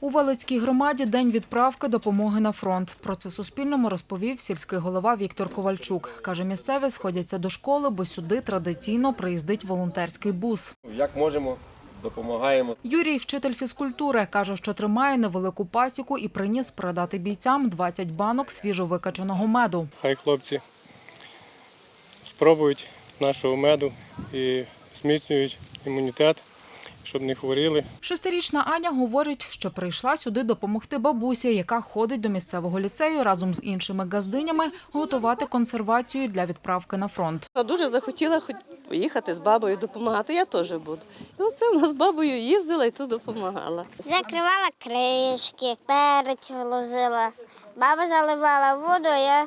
У Велицькій громаді день відправки допомоги на фронт. Про це Суспільному розповів сільський голова Віктор Ковальчук. Каже, місцеві сходяться до школи, бо сюди традиційно приїздить волонтерський бус. Як можемо, допомагаємо. Юрій, вчитель фізкультури, каже, що тримає невелику пасіку і приніс передати бійцям 20 банок свіжовикачаного меду. Хай хлопці спробують нашого меду і зміцнюють імунітет, щоб не хворіли. Шестирічна Аня говорить, що прийшла сюди допомогти бабусі, яка ходить до місцевого ліцею разом з іншими газдинями готувати консервацію для відправки на фронт. Дуже захотіла хоч поїхати з бабою допомагати, я теж буду. І оце вона з бабою їздила і тут допомагала. Закривала кришки, перець ложила. Баба заливала воду, а я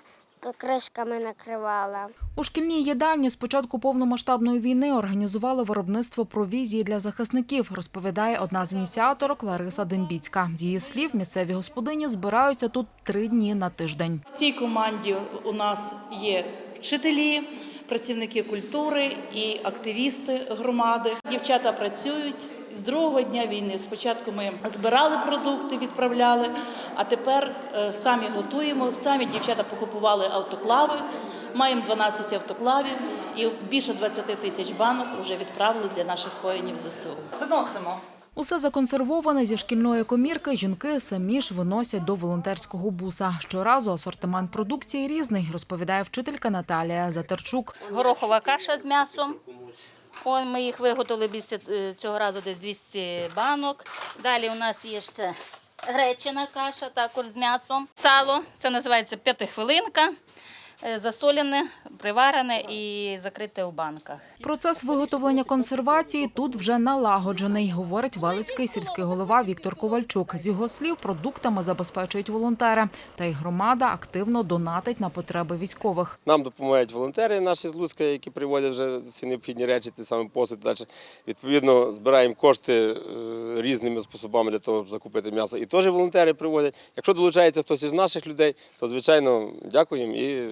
кришками накривала. У шкільній їдальні з початку повномасштабної війни організували виробництво провізії для захисників, розповідає одна з ініціаторок Лариса Дембіцька. З її слів, місцеві господині збираються тут три дні на тиждень. В цій команді у нас є вчителі, працівники культури і активісти громади. Дівчата працюють. З другого дня війни спочатку ми збирали продукти, відправляли, а тепер е, самі готуємо. Самі дівчата покупували автоклави. Маємо 12 автоклавів і більше 20 тисяч банок вже відправили для наших воїнів ЗСУ. Виносимо. Усе законсервоване зі шкільної комірки жінки самі ж виносять до волонтерського буса. Щоразу асортимент продукції різний, розповідає вчителька Наталія Затерчук. горохова каша з м'ясом. Ой, ми їх виготовили більше, е, цього разу десь 200 банок. Далі у нас є ще гречина каша, також з м'ясом. Сало, це називається п'ятихвилинка, засолене, приварене і закрите у банках. Процес виготовлення консервації тут вже налагоджений, говорить Велицький сільський голова Віктор Ковальчук. З його слів, продуктами забезпечують волонтери, та й громада активно донатить на потреби військових. Нам допомагають волонтери наші з Луцька, які приводять вже ці необхідні речі, ті саме посуд. Далі відповідно збираємо кошти е, різними способами для того, щоб закупити м'ясо. І теж волонтери приводять. Якщо долучається хтось із наших людей, то звичайно дякуємо і е,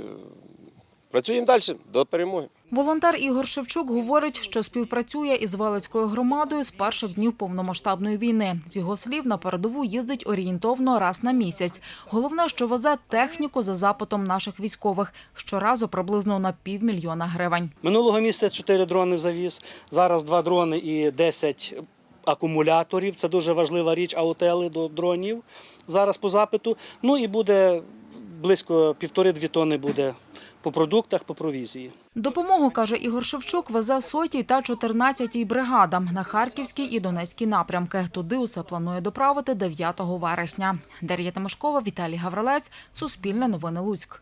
працюємо далі до перемоги. Волонтер Ігор Шевчук говорить, що співпрацює із Велицькою громадою з перших днів повномасштабної війни. З його слів, на передову їздить орієнтовно раз на місяць. Головне, що везе техніку за запитом наших військових. Щоразу приблизно на півмільйона гривень. Минулого місяця 4 дрони завіз, зараз 2 дрони і 10 акумуляторів. Це дуже важлива річ, аутели до дронів зараз по запиту. Ну і буде близько півтори-дві тони буде по продуктах, по провізії. Допомогу, каже Ігор Шевчук, везе сотій та 14-й бригадам на Харківській і Донецькій напрямки. Туди усе планує доправити 9 вересня. Дар'я Тимошкова, Віталій Гаврилець, Суспільне новини Луцьк.